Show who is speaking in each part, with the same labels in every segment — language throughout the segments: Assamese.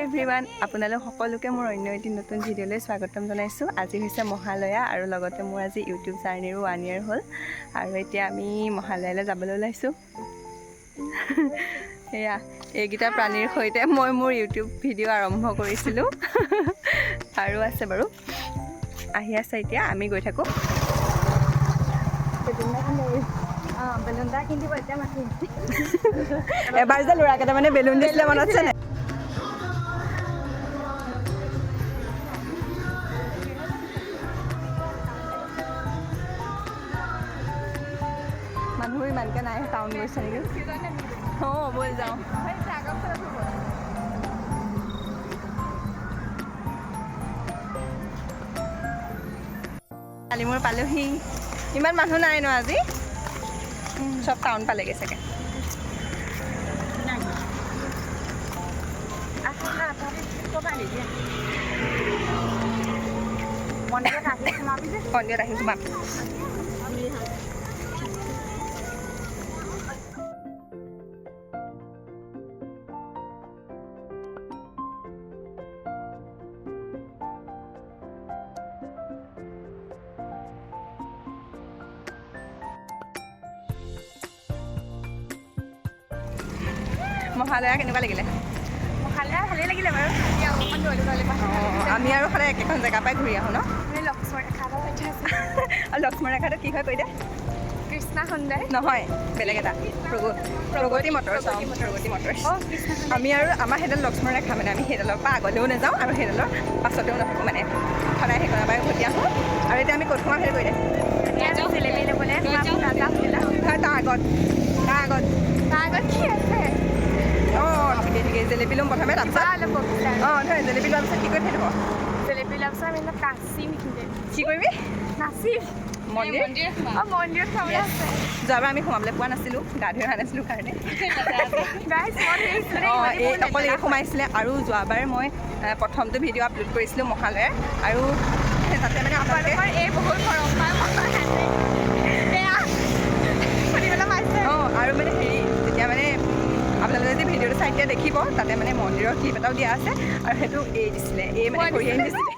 Speaker 1: এভৰিৱান আপোনালোক সকলোকে মোৰ অন্য এটি নতুন ভিডিঅ'লৈ স্বাগতম জনাইছোঁ। আজি হৈছে মহালয়া আৰু লগতে মোৰ আজি ইউটিউব জাৰ্ণিৰো ওৱান ইয়েৰ হ'ল। আৰু এতিয়া আমি মহালয়ালৈ যাবলৈ ওলাইছোঁ। সেয়া এইকেইটা প্ৰাণীৰ সৈতে মই মোৰ ইউটিউব ভিডিঅ' আৰম্ভ কৰিছিলোঁ। আৰু আছে বাৰু। আহি আছে এতিয়া আমি গৈ থাকোঁ। এবাৰ যে ল'ৰা কেইটামানে বেলুন দিছিলে মনত আছে নাই মানুহ ইমানকৈ নাই টাউন গৈছে নেকি অঁ ব'ল যাওঁ কালি মোৰ পালোহি ইমান মানুহ নাই ন আজি চব টাউন পালেগৈ চাগে সন্ধিয়াত আহি সোমাম মহালয়া কেনেকুৱা লাগিলে?
Speaker 2: মহালয়া ভালেই লাগিলে বাৰু।
Speaker 1: আমি আৰু সদায় একেখন জেগাৰ পৰাই ঘূৰি আহোঁ ন?
Speaker 2: লক্ষ্মণ
Speaker 1: ৰেখাটো কি হয় কৈ দে
Speaker 2: কৃষ্ণা সুন্দৰ
Speaker 1: নহয় বেলেগ এটা। প্ৰগ- প্ৰগতি মটৰ্ছ অঁ প্ৰগতি মটৰ্ছ
Speaker 2: সুন্দৰ
Speaker 1: আমি আৰু আমাৰ সেইডাল লক্ষ্মণ ৰেখা মানে আমি সেইডালৰ পৰা আগলৈও নাযাওঁ আৰু সেইডালৰ পাছতেও নাথাকোঁ। মানে সদায় সেইখনৰ পৰাই উভতি আহোঁ। আৰু এতিয়া আমি ক'ত সোমাম সেইটো কৈ দে
Speaker 2: ইয়াত জিলেপি ল'বলৈ নাযাওঁ হোটেলত
Speaker 1: হয় তাৰ আগত তাৰ আগত।
Speaker 2: তাৰ আগত কি আছে?
Speaker 1: ঠিকেই জেলেপি ল'ম প্ৰথমে তাৰপিছত অঁ নহয় জেলেপি লোৱাৰ পিছত কি কৰি থাকিব
Speaker 2: জেলেপি লোৱাৰ পিছত আমি নাচিম
Speaker 1: কি কৰিবি
Speaker 2: নাচিম মন্দিৰত
Speaker 1: যোৱাবাৰ আমি সোমাবলৈ পোৱা নাছিলোঁ গা ধুই অহা নাছিলোঁ কাৰণে অঁ এই অকল এই। সোমাইছিলে আৰু যোৱাবাৰ মই প্ৰথমটো ভিডিঅ' আপলোড কৰিছিলোঁ মহালয়াৰ আৰু তাতে মানে আপোনালোকে
Speaker 2: আপোনালোকৰ এই বহুত মৰম পায় মই বেয়া শুনিবলৈ পাইছে
Speaker 1: অঁ আৰু মানে হেৰি যেতিয়া মানে আপোনালোকে যদি ভিডিঅ'টো চাই তেতিয়া দেখিব তাতে মানে মন্দিৰৰ ক্লিপ এটাও দিয়া আছে আৰু সেইটো এই দিছিলে এই মানে
Speaker 2: মই
Speaker 1: কৰি দিছিলে?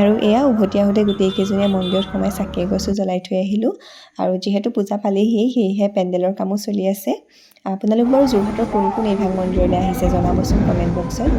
Speaker 3: আৰু এয়া উভতি আহোঁতে গোটেইকেইজনীয়ে মন্দিৰত সোমাই চাকি এগছো জ্বলাই থৈ আহিলোঁ। আৰু যিহেতু পূজা পালেহি সেয়েহে পেণ্ডেলৰ কামো চলি আছে। আপোনালোক বাৰু যোৰহাটৰ কোন কোন এইভাগ মন্দিৰলৈ আহিছে জনাবচোন কমেণ্ট বক্সত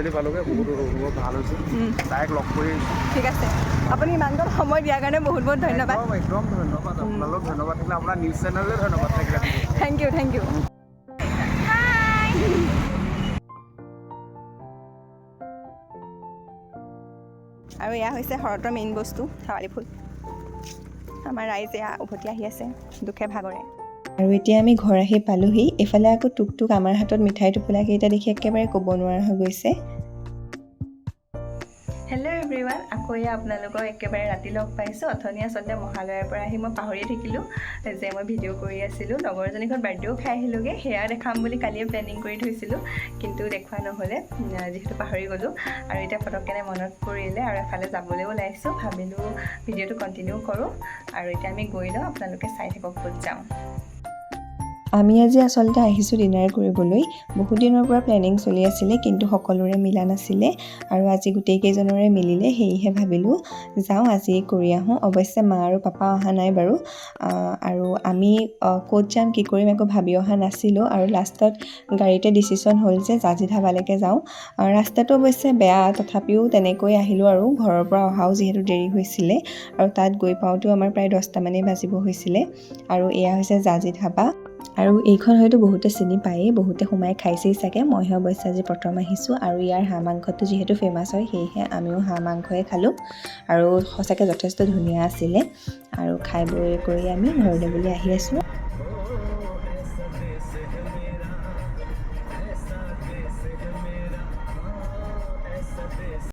Speaker 4: ছোৱালী পালোগৈ বহুত বহুত ভালো হৈছে। ডাইৰেক্ট লগ কৰি
Speaker 1: ঠিক আছে। আপুনি ইমানকণ সময় দিয়াৰ কাৰণে বহুত বহুত ধন্যবাদ।
Speaker 4: একদম ধন্যবাদ। আপোনালোক ধন্যবাদ থাকিলে আপোনাৰ নিউজ চেনেললৈ ধন্যবাদ থাকিলে
Speaker 1: থেংক ইউ থেংক ইউ আৰু এয়া হৈছে শৰতৰ মেইন বস্তু শেৱালি ফুল। আমাৰ ৰাইজ এয়া উভতি আহি আছে দুখে ভাগৰে।
Speaker 3: আৰু এতিয়া আমি ঘৰ আহি পালোহি। এইফালে আকৌ টুক টুক আমাৰ হাতত মিঠাই টোপোলাকেইটা দেখি একেবাৰে ক'ব নোৱাৰা হৈ গৈছে।
Speaker 1: হেল্ল' এভৰিৱান আকৌ এয়া আপোনালোকক একেবাৰে ৰাতি লগ পাইছোঁ। অথনি আচলতে মহালয়াৰ পৰা আহি মই পাহৰিয়ে থাকিলোঁ যে মই ভিডিঅ' কৰি আছিলোঁ। লগৰজনী ঘৰত বাৰ্থডেও খাই আহিলোঁগৈ। সেয়া দেখাম বুলি কালিয়ে প্লেনিং কৰি থৈছিলোঁ কিন্তু দেখুওৱা নহ'লে যিহেতু পাহৰি গ'লোঁ। আৰু এতিয়া পটককেনে মনত পৰিলে আৰু এফালে যাবলৈ ওলাইছোঁ। ভাবিলোঁ ভিডিঅ'টো কণ্টিনিউ কৰোঁ। আৰু এতিয়া আমি গৈ লওঁ আপোনালোকে চাই থাকক ক'ত যাওঁ
Speaker 3: আমি আজি আচলতে আহিছোঁ ডিনাৰ কৰিবলৈ। বহুত দিনৰ পৰা প্লেনিং চলি আছিলে কিন্তু সকলোৰে মিলা নাছিলে আৰু আজি গোটেইকেইজনৰে মিলিলে সেয়েহে ভাবিলোঁ যাওঁ আজি কৰি আহোঁ। অৱশ্যে মা আৰু পাপা অহা নাই বাৰু। আৰু আমি ক'ত যাম কি কৰিম একো ভাবি অহা নাছিলোঁ আৰু লাষ্টত গাড়ীতে ডিচিশ্যন হ'ল যে জাজি ধাবালৈকে যাওঁ ৰাস্তাটো অৱশ্যে বেয়া তথাপিও তেনেকৈ আহিলোঁ আৰু ঘৰৰ পৰা অহাও যিহেতু দেৰি হৈছিলে আৰু তাত গৈ পাওঁতেও আমাৰ প্ৰায় দহটামানেই বাজিব হৈছিলে। আৰু এয়া হৈছে জাজি ধাবা আৰু এইখন হয়তো বহুতে চিনি পায়েই বহুতে সোমাই খাইছেই চাগে। মইহে অৱশ্যে আজি প্ৰথম আহিছোঁ আৰু ইয়াৰ হাঁহ মাংসটো যিহেতু ফেমাছ হয় সেয়েহে আমিও হাঁহ মাংসই খালোঁ আৰু সঁচাকৈ যথেষ্ট ধুনীয়া আছিলে। আৰু খাই বৈ কৰি আমি ঘৰলৈ বুলি আহি আছোঁ।